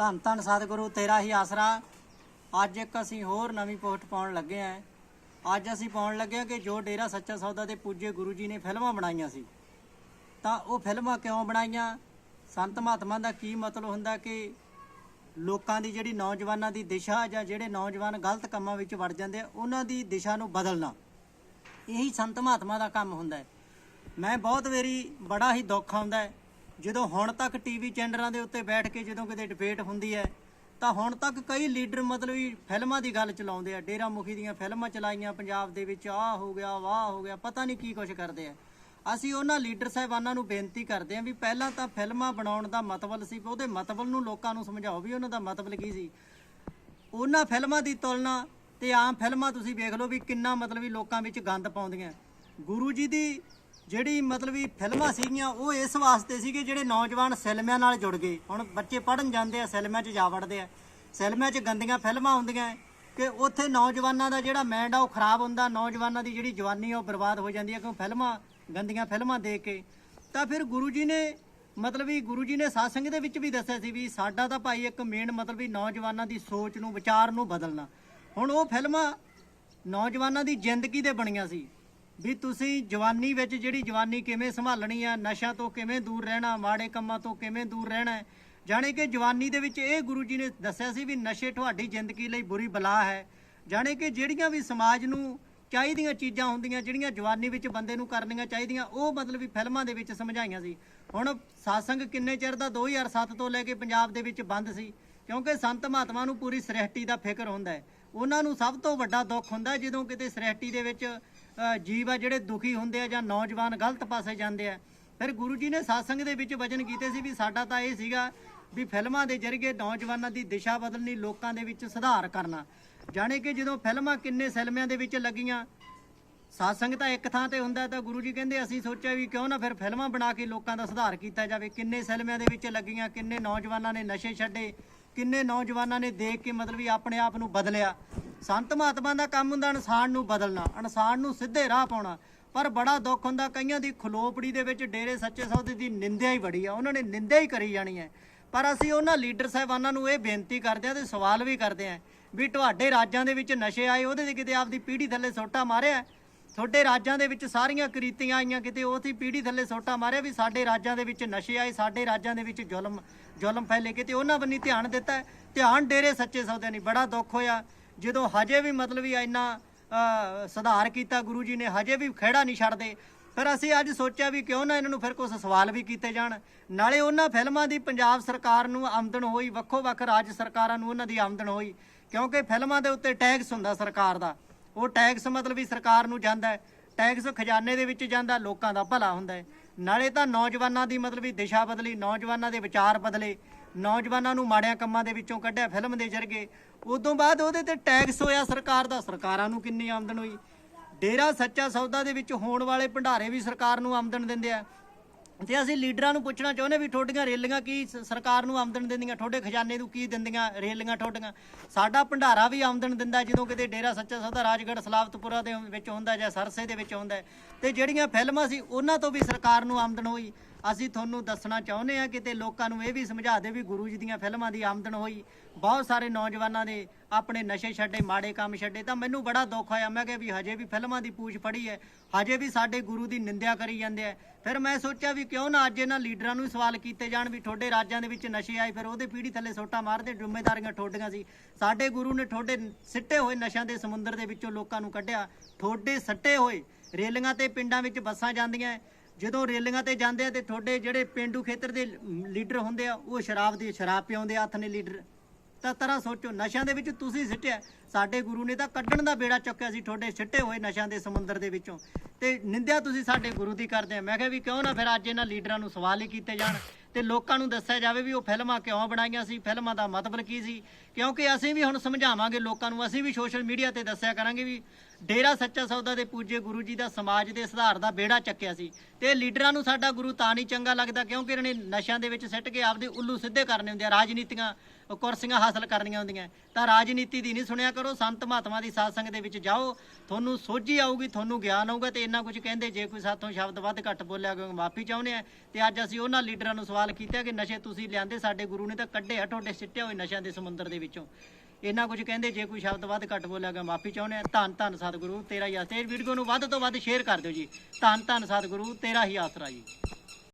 ਧੰਨ ਧੰਨ ਸਤਿਗੁਰੂ, ਤੇਰਾ ਹੀ ਆਸਰਾ। ਅੱਜ ਇੱਕ ਅਸੀਂ ਹੋਰ ਨਵੀਂ ਪੋਸਟ ਪਾਉਣ ਲੱਗੇ ਆਂ। ਅੱਜ ਅਸੀਂ ਪਾਉਣ ਲੱਗੇ ਹਾਂ ਕਿ ਜੋ ਡੇਰਾ ਸੱਚਾ ਸੌਦਾ ਦੇ ਪੂਜੇ ਗੁਰੂ ਜੀ ਨੇ ਫਿਲਮਾਂ ਬਣਾਈਆਂ ਸੀ। ਤਾਂ ਉਹ ਫਿਲਮਾਂ ਕਿਉਂ ਬਣਾਈਆਂ? ਸੰਤ ਮਹਾਤਮਾ ਦਾ ਕੀ ਮਤਲਬ ਹੁੰਦਾ ਕਿ ਲੋਕਾਂ ਦੀ ਜਿਹੜੀ ਨੌਜਵਾਨਾਂ ਦੀ ਦਿਸ਼ਾ ਜਾਂ ਜਿਹੜੇ ਨੌਜਵਾਨ ਗਲਤ ਕੰਮਾਂ ਵਿੱਚ ਵੜ ਜਾਂਦੇ ਆ, ਉਹਨਾਂ ਦੀ ਦਿਸ਼ਾ ਨੂੰ ਬਦਲਣਾ। ਇਹੀ ਸੰਤ ਮਹਾਤਮਾ ਦਾ ਕੰਮ ਹੁੰਦਾ ਹੈ। ਮੈਂ ਬਹੁਤ ਵਾਰੀ ਬੜਾ ਹੀ ਦੁੱਖ ਆਉਂਦਾ ਹੈ ਜਦੋਂ ਹੁਣ ਤੱਕ ਟੀਵੀ ਚੈਨਲਾਂ ਦੇ ਉੱਤੇ ਬੈਠ ਕੇ ਜਦੋਂ ਕਿਤੇ ਡਿਬੇਟ ਹੁੰਦੀ ਹੈ, ਤਾਂ ਹੁਣ ਤੱਕ ਕਈ ਲੀਡਰ ਮਤਲਬ ਵੀ ਫਿਲਮਾਂ ਦੀ ਗੱਲ ਚਲਾਉਂਦੇ ਆ। ਡੇਰਾ ਮੁਖੀ ਦੀਆਂ ਫਿਲਮਾਂ ਚਲਾਈਆਂ ਪੰਜਾਬ ਦੇ ਵਿੱਚ, ਆਹ ਹੋ ਗਿਆ, ਵਾਹ ਹੋ ਗਿਆ, ਪਤਾ ਨਹੀਂ ਕੀ ਕੁਝ ਕਰਦੇ ਆ। ਅਸੀਂ ਉਹਨਾਂ ਲੀਡਰ ਸਾਹਿਬਾਨਾਂ ਨੂੰ ਬੇਨਤੀ ਕਰਦੇ ਹਾਂ ਵੀ ਪਹਿਲਾਂ ਤਾਂ ਫਿਲਮਾਂ ਬਣਾਉਣ ਦਾ ਮਤਲਬ ਸੀ, ਉਹਦੇ ਮਤਲਬ ਨੂੰ ਲੋਕਾਂ ਨੂੰ ਸਮਝਾਓ ਵੀ ਉਹਨਾਂ ਦਾ ਮਤਲਬ ਕੀ ਸੀ। ਉਹਨਾਂ ਫਿਲਮਾਂ ਦੀ ਤੁਲਨਾ ਤੇ ਆਮ ਫਿਲਮਾਂ ਤੁਸੀਂ ਵੇਖ ਲਓ ਵੀ ਕਿੰਨਾ ਮਤਲਬ ਵੀ ਲੋਕਾਂ ਵਿੱਚ ਗੰਦ ਪਾਉਂਦੀਆਂ। ਗੁਰੂ ਜੀ ਦੀ ਜਿਹੜੀ ਮਤਲਬ ਵੀ ਫਿਲਮਾਂ ਸੀਗੀਆਂ, ਉਹ ਇਸ ਵਾਸਤੇ ਸੀਗੇ ਜਿਹੜੇ ਨੌਜਵਾਨ ਸਿਨੇਮਿਆਂ ਨਾਲ ਜੁੜ ਗਏ। ਹੁਣ ਬੱਚੇ ਪੜਨ ਜਾਂਦੇ ਆ ਸਿਲਮਿਆਂ 'ਚ ਜਾ ਵੜਦੇ ਆ। ਸਿਨੇਮਾ 'ਚ ਗੰਦੀਆਂ ਫਿਲਮਾਂ ਹੁੰਦੀਆਂ ਕਿ ਉੱਥੇ ਨੌਜਵਾਨਾਂ ਦਾ ਜਿਹੜਾ ਮਾਈਂਡ ਆ, ਉਹ ਖਰਾਬ ਹੁੰਦਾ। ਨੌਜਵਾਨਾਂ ਦੀ ਜਿਹੜੀ ਜਵਾਨੀ ਆ, ਉਹ ਬਰਬਾਦ ਹੋ ਜਾਂਦੀ ਹੈ ਕਿਉਂ ਫਿਲਮਾਂ, ਗੰਦੀਆਂ ਫਿਲਮਾਂ ਦੇਖ ਕੇ। ਤਾਂ ਫਿਰ ਗੁਰੂ ਜੀ ਨੇ ਮਤਲਬ ਵੀ ਗੁਰੂ ਜੀ ਨੇ ਸਾਸੰਗ ਦੇ ਵਿੱਚ ਵੀ ਦੱਸਿਆ ਸੀ ਵੀ ਸਾਡਾ ਤਾਂ ਭਾਈ ਇੱਕ ਮੇਨ ਮਤਲਬ ਵੀ ਨੌਜਵਾਨਾਂ ਦੀ ਸੋਚ ਨੂੰ, ਵਿਚਾਰ ਨੂੰ ਬਦਲਣਾ। ਹੁਣ ਉਹ ਫਿਲਮਾਂ ਨੌਜਵਾਨਾਂ ਦੀ ਜ਼ਿੰਦਗੀ ਦੇ ਬਣੀਆਂ ਸੀ। ਵੀ ਤੁਸੀਂ ਜਵਾਨੀ ਵਿੱਚ ਜਿਹੜੀ ਜਵਾਨੀ ਕਿਵੇਂ ਸੰਭਾਲਣੀ ਆ ਨਸ਼ਾ ਤੋਂ ਕਿਵੇਂ ਦੂਰ ਰਹਿਣਾ, ਮਾੜੇ ਕੰਮਾਂ ਤੋਂ ਕਿਵੇਂ ਦੂਰ ਰਹਿਣਾ ਹੈ, ਜਾਣੇ ਕਿ ਜਵਾਨੀ ਦੇ ਵਿੱਚ ਇਹ ਗੁਰੂ ਜੀ ਨੇ ਦੱਸਿਆ ਸੀ ਵੀ ਨਸ਼ੇ ਤੁਹਾਡੀ ਜ਼ਿੰਦਗੀ ਲਈ ਬੁਰੀ ਬਲਾ ਹੈ। ਜਾਣੇ ਕਿ ਜਿਹੜੀਆਂ ਵੀ ਸਮਾਜ ਨੂੰ ਚਾਹੀਦੀਆਂ ਚੀਜ਼ਾਂ ਹੁੰਦੀਆਂ, ਜਿਹੜੀਆਂ ਜਵਾਨੀ ਵਿੱਚ ਬੰਦੇ ਨੂੰ ਕਰਨੀਆਂ ਚਾਹੀਦੀਆਂ, ਉਹ ਮਤਲਬ ਵੀ ਫਿਲਮਾਂ ਦੇ ਵਿੱਚ ਸਮਝਾਈਆਂ ਸੀ। ਹੁਣ ਸਾਸੰਗ ਕਿੰਨੇ ਚਿਰ ਦਾ 2007 ਤੋਂ ਲੈ ਕੇ ਪੰਜਾਬ ਦੇ ਵਿੱਚ ਬੰਦ ਸੀ, ਕਿਉਂਕਿ ਸੰਤ ਮਹਾਤਮਾ ਨੂੰ ਪੂਰੀ ਸ੍ਰਿਸ਼ਟੀ ਦਾ ਫਿਕਰ ਹੁੰਦਾ ਹੈ। ਉਹਨਾਂ ਨੂੰ ਸਭ ਤੋਂ ਵੱਡਾ ਦੁੱਖ ਹੁੰਦਾ ਜਦੋਂ ਕਿਤੇ ਸ੍ਰਿਸ਼ਟੀ ਦੇ ਵਿੱਚ ਜੀਵ ਆ ਜਿਹੜੇ ਦੁਖੀ ਹੁੰਦੇ ਆ ਜਾਂ ਨੌਜਵਾਨ ਗਲਤ ਪਾਸੇ ਜਾਂਦੇ ਆ। ਫਿਰ ਗੁਰੂ ਜੀ ਨੇ ਸਾਸੰਗ ਦੇ ਵਿੱਚ ਵਚਨ ਕੀਤੇ ਸੀ ਵੀ ਸਾਡਾ ਤਾਂ ਇਹ ਸੀਗਾ ਵੀ ਫਿਲਮਾਂ ਦੇ ਜ਼ਰੀਏ ਨੌਜਵਾਨਾਂ ਦੀ ਦਿਸ਼ਾ ਬਦਲਣੀ, ਲੋਕਾਂ ਦੇ ਵਿੱਚ ਸੁਧਾਰ ਕਰਨਾ। ਜਾਣੇ ਕਿ ਜਦੋਂ ਫਿਲਮਾਂ ਕਿੰਨੇ ਸਿਲਮਿਆਂ ਦੇ ਵਿੱਚ ਲੱਗੀਆਂ ਸਾਸੰਗ ਤਾਂ ਇੱਕ ਥਾਂ ਤੇ ਹੁੰਦਾ ਤਾਂ ਗੁਰੂ ਜੀ ਕਹਿੰਦੇ ਅਸੀਂ ਸੋਚਿਆ ਵੀ ਕਿਉਂ ਨਾ ਫਿਰ ਫਿਲਮਾਂ ਬਣਾ ਕੇ ਲੋਕਾਂ ਦਾ ਸੁਧਾਰ ਕੀਤਾ ਜਾਵੇ। ਕਿੰਨੇ ਸਿਲਮਿਆਂ ਦੇ ਵਿੱਚ ਲੱਗੀਆਂ, ਕਿੰਨੇ ਨੌਜਵਾਨਾਂ ਨੇ ਨਸ਼ੇ ਛੱਡੇ, ਕਿੰਨੇ ਨੌਜਵਾਨਾਂ ਨੇ ਦੇਖ ਕੇ ਮਤਲਬ ਵੀ ਆਪਣੇ ਆਪ ਨੂੰ ਬਦਲਿਆ। ਸੰਤ ਮਹਾਤਮਾ ਦਾ ਕੰਮ ਹੁੰਦਾ ਇਨਸਾਨ ਨੂੰ ਬਦਲਣਾ ਇਨਸਾਨ ਨੂੰ ਸਿੱਧੇ ਰਾਹ ਪਾਉਣਾ। ਪਰ ਬੜਾ ਦੁੱਖ ਹੁੰਦਾ, ਕਈਆਂ ਦੀ ਖਲੋਪੜੀ ਦੇ ਵਿੱਚ ਡੇਰੇ ਸੱਚੇ ਸੌਦੇ ਦੀ ਨਿੰਦਿਆ ਹੀ ਬੜੀ ਆ, ਉਹਨਾਂ ਨੇ ਨਿੰਦਿਆ ਹੀ ਕਰੀ ਜਾਣੀ ਹੈ। ਪਰ ਅਸੀਂ ਉਹਨਾਂ ਲੀਡਰ ਸਾਹਿਬਾਨਾਂ ਨੂੰ ਇਹ ਬੇਨਤੀ ਕਰਦੇ ਆ ਤੇ ਸਵਾਲ ਵੀ ਕਰਦੇ ਆ ਵੀ ਤੁਹਾਡੇ ਰਾਜਾਂ ਦੇ ਵਿੱਚ ਨਸ਼ੇ ਆਏ, ਉਹਦੇ ਤੇ ਕਿਤੇ ਆਪਦੀ ਪੀੜ੍ਹੀ ਥੱਲੇ ਸੋਟਾ ਮਾਰਿਆ? ਤੁਹਾਡੇ ਰਾਜਾਂ ਦੇ ਵਿੱਚ ਸਾਰੀਆਂ ਕਰੀਤੀਆਂ ਆਈਆਂ, ਕਿਤੇ ਉਸੇ ਪੀੜ੍ਹੀ ਥੱਲੇ ਸੋਟਾ ਮਾਰਿਆ ਵੀ ਸਾਡੇ ਰਾਜਾਂ ਦੇ ਵਿੱਚ ਨਸ਼ੇ ਆਏ, ਸਾਡੇ ਰਾਜਾਂ ਦੇ ਵਿੱਚ ਜ਼ੁਲਮ ਜ਼ੁਲਮ ਫੈਲੇ, ਕਿਤੇ ਉਹਨਾਂ ਬੰਨੀ ਧਿਆਨ ਦਿੱਤਾ? ਧਿਆਨ ਡੇਰੇ ਸੱਚੇ ਸੌਦੇ ਨਹੀਂ ਬੜਾ ਦੁੱਖ ਹੋਇਆ। ਜਦੋਂ ਹਜੇ ਵੀ ਮਤਲਬ ਵੀ ਇੰਨਾ ਸੁਧਾਰ ਕੀਤਾ ਗੁਰੂ ਜੀ ਨੇ, ਹਜੇ ਵੀ ਖਿਹੜਾ ਨਹੀਂ ਛੱਡਦੇ, ਫਿਰ ਅਸੀਂ ਅੱਜ ਸੋਚਿਆ ਵੀ ਕਿਉਂ ਨਾ ਇਹਨਾਂ ਨੂੰ ਫਿਰ ਕੁਝ ਸਵਾਲ ਵੀ ਕੀਤੇ ਜਾਣ। ਨਾਲੇ ਉਹਨਾਂ ਫਿਲਮਾਂ ਦੀ ਪੰਜਾਬ ਸਰਕਾਰ ਨੂੰ ਆਮਦਨ ਹੋਈ, ਵੱਖੋ ਵੱਖ ਰਾਜ ਸਰਕਾਰਾਂ ਨੂੰ ਉਹਨਾਂ ਦੀ ਆਮਦਨ ਹੋਈ, ਕਿਉਂਕਿ ਫਿਲਮਾਂ ਦੇ ਉੱਤੇ ਟੈਕਸ ਹੁੰਦਾ ਸਰਕਾਰ ਦਾ। ਉਹ ਟੈਕਸ ਮਤਲਬ ਵੀ ਸਰਕਾਰ ਨੂੰ ਜਾਂਦਾ ਟੈਕਸ ਖਜ਼ਾਨੇ ਦੇ ਵਿੱਚ ਜਾਂਦਾ, ਲੋਕਾਂ ਦਾ ਭਲਾ ਹੁੰਦਾ ਨਾਲੇ ਤਾਂ ਨੌਜਵਾਨਾਂ ਦੀ ਮਤਲਬ ਵੀ ਦਿਸ਼ਾ ਬਦਲੀ, ਨੌਜਵਾਨਾਂ ਦੇ ਵਿਚਾਰ ਬਦਲੇ ਨੌਜਵਾਨਾਂ ਨੂੰ ਮਾੜਿਆਂ ਕੰਮਾਂ ਦੇ ਵਿੱਚੋਂ ਕੱਢਿਆ, ਫਿਲਮ ਦੇ ਜ਼ਰੀਏ। ਉਦੋਂ ਬਾਅਦ ਉਹਦੇ ਤੇ ਟੈਕਸ ਹੋਇਆ ਸਰਕਾਰ ਦਾ। ਸਰਕਾਰਾਂ ਨੂੰ ਕਿੰਨੀ ਆਮਦਨ ਹੋਈ? ਡੇਰਾ ਸੱਚਾ ਸੌਦਾ ਦੇ ਵਿੱਚ ਹੋਣ ਵਾਲੇ ਭੰਡਾਰੇ ਵੀ ਸਰਕਾਰ ਨੂੰ ਆਮਦਨ ਦਿੰਦੇ ਆ। ਤੇ ਅਸੀਂ ਲੀਡਰਾਂ ਨੂੰ ਪੁੱਛਣਾ ਚਾਹੁੰਦੇ ਵੀ ਤੁਹਾਡੀਆਂ ਰੇਲੀਆਂ ਕੀ ਸਰਕਾਰ ਨੂੰ ਆਮਦਨ ਦਿੰਦੀਆਂ? ਤੁਹਾਡੇ ਖਜ਼ਾਨੇ ਨੂੰ ਕੀ ਦਿੰਦੀਆਂ ਰੇਲੀਆਂ ਤੁਹਾਡੀਆਂ? ਸਾਡਾ ਭੰਡਾਰਾ ਵੀ ਆਮਦਨ ਦਿੰਦਾ ਜਦੋਂ ਕਿਤੇ ਡੇਰਾ ਸੱਚਾ ਸੌਦਾ ਰਾਜਗੜ੍ਹ ਸਲਾਵਤਪੁਰਾ ਦੇ ਵਿੱਚ ਹੁੰਦਾ ਜਾਂ ਸਰਸੇ ਦੇ ਵਿੱਚ ਹੁੰਦਾ। ਹੈ। ਤੇ ਜਿਹੜੀਆਂ ਫਿਲਮਾਂ ਸੀ, ਉਹਨਾਂ ਤੋਂ ਵੀ ਸਰਕਾਰ ਨੂੰ ਆਮਦਨ ਹੋਈ। ਅਸੀਂ ਤੁਹਾਨੂੰ ਦੱਸਣਾ ਚਾਹੁੰਦੇ ਆ ਕਿਤੇ ਲੋਕਾਂ ਨੂੰ ਇਹ ਵੀ ਸਮਝਾ ਦੇ ਵੀ ਗੁਰੂ ਜੀ ਦੀਆਂ ਫਿਲਮਾਂ ਦੀ ਆਮਦਨ ਹੋਈ। ਬਹੁਤ ਸਾਰੇ ਨੌਜਵਾਨਾਂ ਦੇ ਆਪਣੇ ਨਸ਼ੇ ਛੱਡੇ, ਮਾੜੇ ਕੰਮ ਛੱਡੇ, ਤਾਂ ਮੈਨੂੰ ਬੜਾ ਦੁੱਖ ਹੋਇਆ। ਮੈਂ ਕਿਹਾ ਵੀ ਹਜੇ ਵੀ ਫਿਲਮਾਂ ਦੀ ਪੂਛ ਫੜੀ ਹੈ। ਹਜੇ ਵੀ ਸਾਡੇ ਗੁਰੂ ਦੀ ਨਿੰਦਿਆ ਕਰੀ ਜਾਂਦੇ ਆ ਫਿਰ ਮੈਂ ਸੋਚਿਆ ਵੀ ਕਿਉਂ ਨਾ ਅੱਜ ਇਹਨਾਂ ਲੀਡਰਾਂ ਨੂੰ ਸਵਾਲ ਕੀਤੇ ਜਾਣ ਵੀ ਤੁਹਾਡੇ ਰਾਜਾਂ ਦੇ ਵਿੱਚ ਨਸ਼ੇ ਆਏ, ਫਿਰ ਉਹਦੇ ਪੀੜੀ ਥੱਲੇ ਸੋਟਾ ਮਾਰਦੇ, ਜ਼ਿੰਮੇਦਾਰੀਆਂ ਠੋਡੀਆਂ ਸੀ। ਸਾਡੇ ਗੁਰੂ ਨੇ ਠੋਡੇ ਸਿੱਟੇ ਹੋਏ ਨਸ਼ਿਆਂ ਦੇ ਸਮੁੰਦਰ ਦੇ ਵਿੱਚੋਂ ਲੋਕਾਂ ਨੂੰ ਕੱਢਿਆ। ਠੋਡੇ ਸੱਟੇ ਹੋਏ ਰੇਲੀਆਂ ਤੇ ਪਿੰਡਾਂ ਵਿੱਚ ਬੱਸਾਂ ਜਾਂਦੀਆਂ ਜਦੋਂ ਰੇਲੀਆਂ ਤੇ ਜਾਂਦੇ ਆ ਤੇ ਤੁਹਾਡੇ ਜਿਹੜੇ ਪਿੰਡੂ ਖੇਤਰ ਦੇ ਲੀਡਰ ਹੁੰਦੇ ਆ, ਉਹ ਸ਼ਰਾਬ ਦੀ ਸ਼ਰਾਬ ਪਿਆਉਂਦੇ ਆ ਹੱਥ ਨੇ ਲੀਡਰ। ਤਾਂ ਤਰ੍ਹਾਂ ਸੋਚੋ, ਨਸ਼ਿਆਂ ਦੇ ਵਿੱਚ ਤੁਸੀਂ ਸਿੱਟਿਆ। ਸਾਡੇ ਗੁਰੂ ਨੇ ਤਾਂ ਕੱਢਣ ਦਾ ਬੇੜਾ ਚੁੱਕਿਆ ਸੀ, ਤੁਹਾਡੇ ਸਿੱਟੇ ਹੋਏ ਨਸ਼ਿਆਂ ਦੇ ਸਮੁੰਦਰ ਦੇ ਵਿੱਚੋਂ। ਤੇ ਨਿੰਦਿਆ ਤੁਸੀਂ ਸਾਡੇ ਗੁਰੂ ਦੀ ਕਰਦੇ ਆ। ਮੈਂ ਕਿਹਾ ਵੀ ਕਿਉਂ ਨਾ ਫਿਰ ਅੱਜ ਇਹਨਾਂ ਲੀਡਰਾਂ ਨੂੰ ਸਵਾਲ ਹੀ ਕੀਤੇ ਜਾਣ। ਤੇ ਲੋਕਾਂ ਨੂੰ ਦੱਸਿਆ ਜਾਵੇ ਵੀ ਉਹ ਫਿਲਮਾਂ ਕਿਉਂ ਬਣਾਈਆਂ ਸੀ, ਫਿਲਮਾਂ ਦਾ ਮਤਲਬ ਕੀ ਸੀ। ਕਿਉਂਕਿ ਅਸੀਂ ਵੀ ਹੁਣ ਸਮਝਾਵਾਂਗੇ ਲੋਕਾਂ ਨੂੰ, ਅਸੀਂ ਵੀ ਸੋਸ਼ਲ ਮੀਡੀਆ ਤੇ ਦੱਸਿਆ ਕਰਾਂਗੇ ਵੀ ਡੇਰਾ ਸੱਚਾ ਸੌਦਾ ਦੇ ਪੂਜੇ ਗੁਰੂ ਜੀ ਦਾ ਸਮਾਜ ਦੇ ਸੁਧਾਰ ਦਾ ਬੇੜਾ ਚੱਕਿਆ ਸੀ। ਤੇ ਲੀਡਰਾਂ ਨੂੰ ਸਾਡਾ ਗੁਰੂ ਤਾਂ ਨਹੀਂ ਚੰਗਾ ਲੱਗਦਾ ਕਿਉਂਕਿ ਇਹਨਾਂ ਨੇ ਨਸ਼ਿਆਂ ਦੇ ਵਿੱਚ ਸਿੱਟ ਕੇ ਆਪਦੇ ਉੱਲੂ ਸਿੱਧੇ ਕਰਨੇ ਹੁੰਦੇ ਆ, ਰਾਜਨੀਤੀਆਂ ਕੁਰਸੀਆਂ ਹਾਸਲ ਕਰਨੀਆਂ ਹੁੰਦੀਆਂ। ਤਾਂ ਰਾਜਨੀਤੀ ਦੀ ਨਹੀਂ ਸੁਣਿਆ ਕਰੋ, ਸੰਤ ਮਹਾਤਮਾ ਦੀ ਸਾਧ ਸੰਗਤ ਦੇ ਵਿੱਚ ਜਾਓ। ਤੁਹਾਨੂੰ ਸੋਝੀ ਆਊਗੀ, ਤੁਹਾਨੂੰ ਗਿਆਨ ਆਊਗਾ ਤੇ ਇੰਨਾ ਕੁਝ ਕਹਿੰਦੇ, ਜੇ ਕੋਈ ਸਾਥੋਂ ਸ਼ਬਦ ਵੱਧ ਘੱਟ ਬੋਲਿਆ ਕੋਈ ਮਾਫੀ ਚਾਹੁੰਦੇ ਆ। ਤੇ ਅੱਜ ਅਸੀਂ ਉਹਨਾਂ ਲੀਡਰਾਂ ਨੂੰ ਸਵਾਲ ਕੀਤਾ ਕਿ ਨਸ਼ੇ ਤੁਸੀਂ ਲਿਆਂਦੇ ਸਾਡੇ ਗੁਰੂ ਨੇ ਤਾਂ ਕੱਢੇ ਆ, ਤੁਹਾਡੇ ਸਿੱਟੇ ਹੋਏ ਨਸ਼ਿਆਂ ਦੇ ਸਮੁੰਦਰ ਦੇ ਵਿੱਚੋਂ। ਇੰਨਾ ਕੁਝ ਕਹਿੰਦੇ, ਜੇ ਕੋਈ ਸ਼ਬਦ ਵੱਧ ਘੱਟ ਬੋਲਿਆ ਗਿਆ ਮਾਫੀ ਚਾਹੁੰਦੇ ਆ ਧੰਨ ਧੰਨ ਸਤਿਗੁਰੂ, ਤੇਰਾ ਹੀ ਆਸਰਾ। ਇਹ ਵੀਡੀਓ ਨੂੰ ਵੱਧ ਤੋਂ ਵੱਧ ਸ਼ੇਅਰ ਕਰ ਦਿਓ ਜੀ। ਧੰਨ ਧੰਨ ਸਤਿਗੁਰੂ, ਤੇਰਾ ਹੀ ਆਸਰਾ ਜੀ।